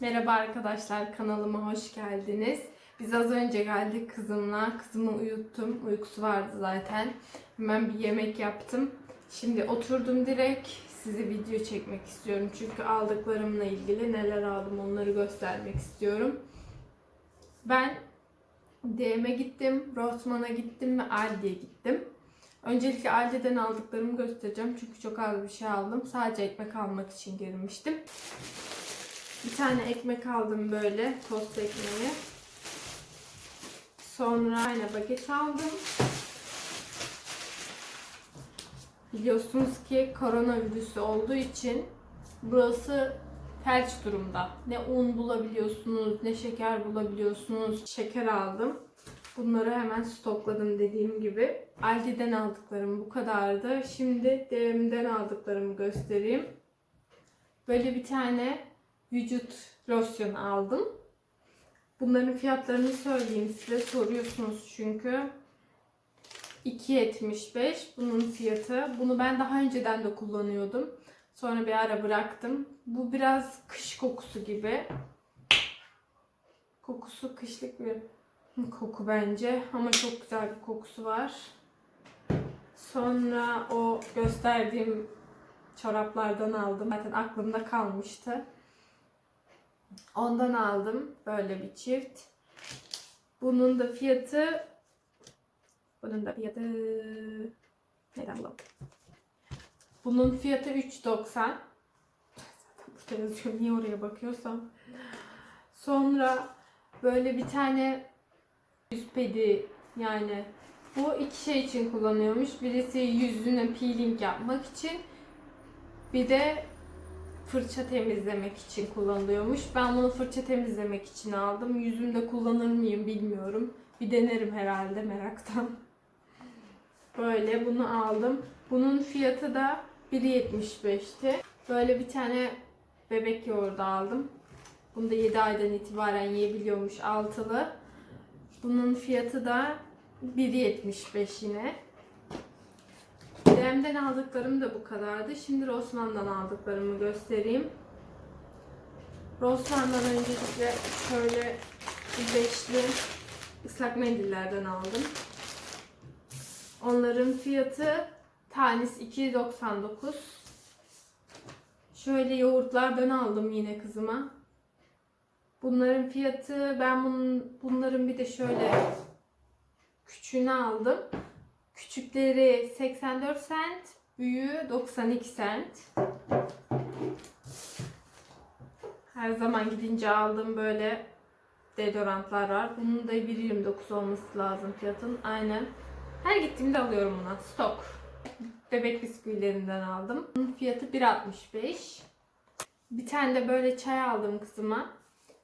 Merhaba arkadaşlar kanalıma hoş geldiniz. Biz az önce geldik kızımla. Kızımı uyuttum. Uykusu vardı zaten. Hemen bir yemek yaptım. Şimdi oturdum direkt size video çekmek istiyorum. Çünkü aldıklarımla ilgili neler aldım onları göstermek istiyorum. Ben DM'e gittim, Rossmann'a gittim ve Aldi'ye gittim. Öncelikle Aldi'den aldıklarımı göstereceğim. Çünkü çok az bir şey aldım. Sadece ekmek almak için girmiştim. Bir tane ekmek aldım böyle tost ekmeği. Sonra aynı baget aldım. Biliyorsunuz ki koronavirüsü olduğu için burası felç durumda. Ne un bulabiliyorsunuz, ne şeker bulabiliyorsunuz. Şeker aldım. Bunları hemen stokladım dediğim gibi. Aldi'den aldıklarım bu kadardı. Şimdi DM'den aldıklarımı göstereyim. Böyle bir tane vücut losyonu aldım. Bunların fiyatlarını söyleyeyim size. Soruyorsunuz çünkü. 2.75 bunun fiyatı. Bunu ben daha önceden de kullanıyordum. Sonra bir ara bıraktım. Bu biraz kış kokusu gibi. Kokusu kışlık bir koku bence ama çok güzel bir kokusu var. Sonra o gösterdiğim çoraplardan aldım. Zaten aklımda kalmıştı. Ondan aldım böyle bir çift. Bunun da fiyatı bunun da fiyatı neden bulalım? Bunun fiyatı 3.90. Zaten burada yazıyor. Niye oraya bakıyorsam. Sonra böyle bir tane yüz pedi yani bu iki şey için kullanıyormuş. Birisi yüzüne peeling yapmak için. Bir de fırça temizlemek için kullanılıyormuş. Ben bunu fırça temizlemek için aldım. Yüzümde kullanır mıyım bilmiyorum. Bir denerim herhalde meraktan. Böyle bunu aldım. Bunun fiyatı da 1.75'ti. Böyle bir tane bebek yoğurdu aldım. Bunu da 7 aydan itibaren yiyebiliyormuş altılı. Bunun fiyatı da 1.75 yine. Dem'den aldıklarım da bu kadardı. Şimdi Rossmann'dan aldıklarımı göstereyim. Rossmann'dan öncelikle şöyle beşli ıslak mendillerden aldım. Onların fiyatı tanesi 2.99. Şöyle yoğurtlardan aldım yine kızıma. Bunların fiyatı ben bunun, bunların bir de şöyle küçüğünü aldım. Küçükleri 84 cent, büyüğü 92 cent. Her zaman gidince aldığım böyle deodorantlar var. Bunun da 1.29 olması lazım fiyatın. Aynen. Her gittiğimde alıyorum buna. Stok. Bebek bisküvilerinden aldım. Bunun fiyatı 1.65. Bir tane de böyle çay aldım kızıma.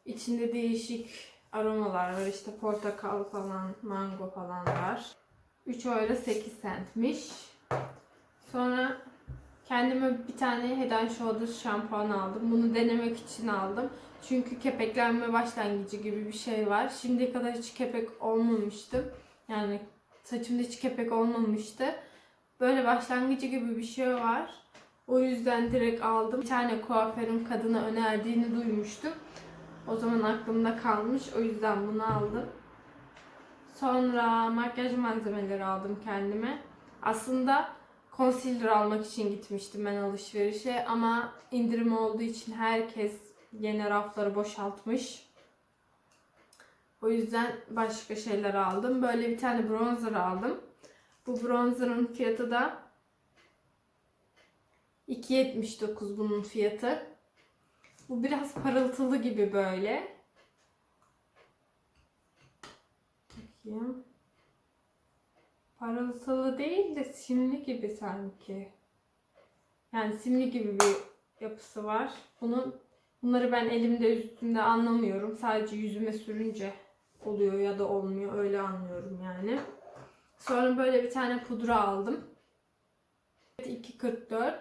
İçinde değişik aromalar var. İşte portakal falan, mango falan var. 3 euro 8 centmiş. Sonra kendime bir tane Head and Shoulders şampuan aldım. Bunu denemek için aldım. Çünkü kepeklenme başlangıcı gibi bir şey var. Şimdiye kadar hiç kepek olmamıştı. Yani saçımda hiç kepek olmamıştı. Böyle başlangıcı gibi bir şey var. O yüzden direkt aldım. Bir tane kuaförün kadına önerdiğini duymuştum. O zaman aklımda kalmış. O yüzden bunu aldım. Sonra makyaj malzemeleri aldım kendime. Aslında concealer almak için gitmiştim ben alışverişe ama indirim olduğu için herkes yeni rafları boşaltmış. O yüzden başka şeyler aldım. Böyle bir tane bronzer aldım. Bu bronzerın fiyatı da 2.79 bunun fiyatı. Bu biraz parıltılı gibi böyle. Bakayım. Parıltılı değil de simli gibi sanki. Yani simli gibi bir yapısı var. Bunun bunları ben elimde üstünde anlamıyorum. Sadece yüzüme sürünce oluyor ya da olmuyor. Öyle anlıyorum yani. Sonra böyle bir tane pudra aldım. 2.44.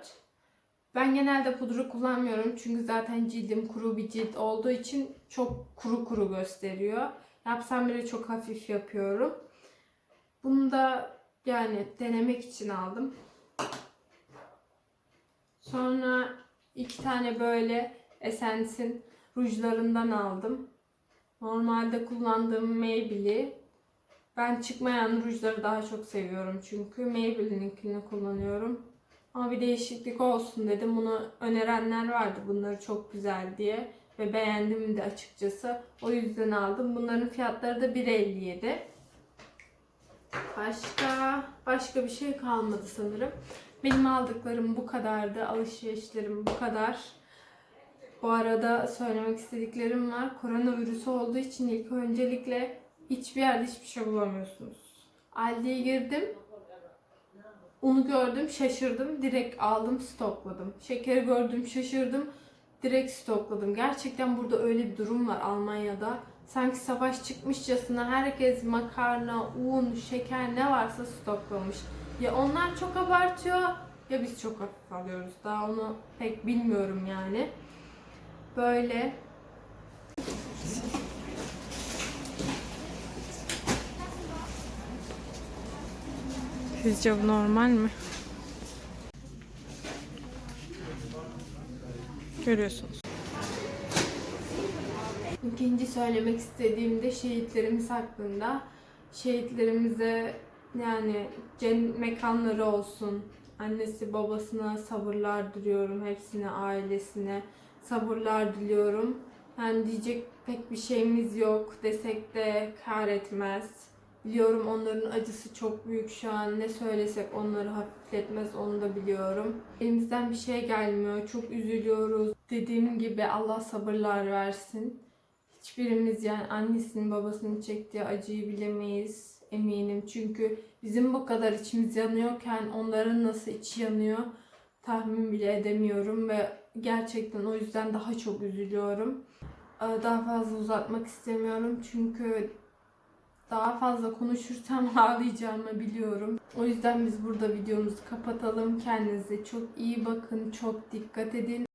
Ben genelde pudra kullanmıyorum çünkü zaten cildim kuru bir cilt olduğu için çok kuru kuru gösteriyor. Yapsam bile çok hafif yapıyorum. Bunu da yani denemek için aldım. Sonra iki tane böyle Essence'in rujlarından aldım. Normalde kullandığım Maybelline. Ben çıkmayan rujları daha çok seviyorum çünkü Maybelline'inkini kullanıyorum. Ama bir değişiklik olsun dedim. Bunu önerenler vardı bunları çok güzel diye. Ve beğendim de açıkçası. O yüzden aldım. Bunların fiyatları da 1.57. Başka başka bir şey kalmadı sanırım. Benim aldıklarım bu kadardı. Alışverişlerim bu kadar. Bu arada söylemek istediklerim var. Koronavirüsü olduğu için ilk öncelikle hiçbir yerde hiçbir şey bulamıyorsunuz. Aldi'ye girdim. Unu gördüm, şaşırdım. Direkt aldım, stokladım. Şekeri gördüm, şaşırdım. Direkt stokladım. Gerçekten burada öyle bir durum var Almanya'da. Sanki savaş çıkmışçasına herkes makarna, un, şeker ne varsa stoklamış. Ya onlar çok abartıyor ya biz çok alıyoruz. Daha onu pek bilmiyorum yani. Böyle Sizce bu normal mi? Görüyorsunuz. İkinci söylemek istediğim de şehitlerimiz hakkında. Şehitlerimize yani mekanları olsun. Annesi babasına sabırlar diliyorum. Hepsine, ailesine sabırlar diliyorum. Yani diyecek pek bir şeyimiz yok desek de kar etmez. Biliyorum onların acısı çok büyük şu an. Ne söylesek onları hafifletmez onu da biliyorum. Elimizden bir şey gelmiyor. Çok üzülüyoruz. Dediğim gibi Allah sabırlar versin. Hiçbirimiz yani annesinin babasının çektiği acıyı bilemeyiz eminim. Çünkü bizim bu kadar içimiz yanıyorken onların nasıl içi yanıyor tahmin bile edemiyorum ve gerçekten o yüzden daha çok üzülüyorum. Daha fazla uzatmak istemiyorum çünkü daha fazla konuşursam ağlayacağımı biliyorum. O yüzden biz burada videomuzu kapatalım. Kendinize çok iyi bakın, çok dikkat edin.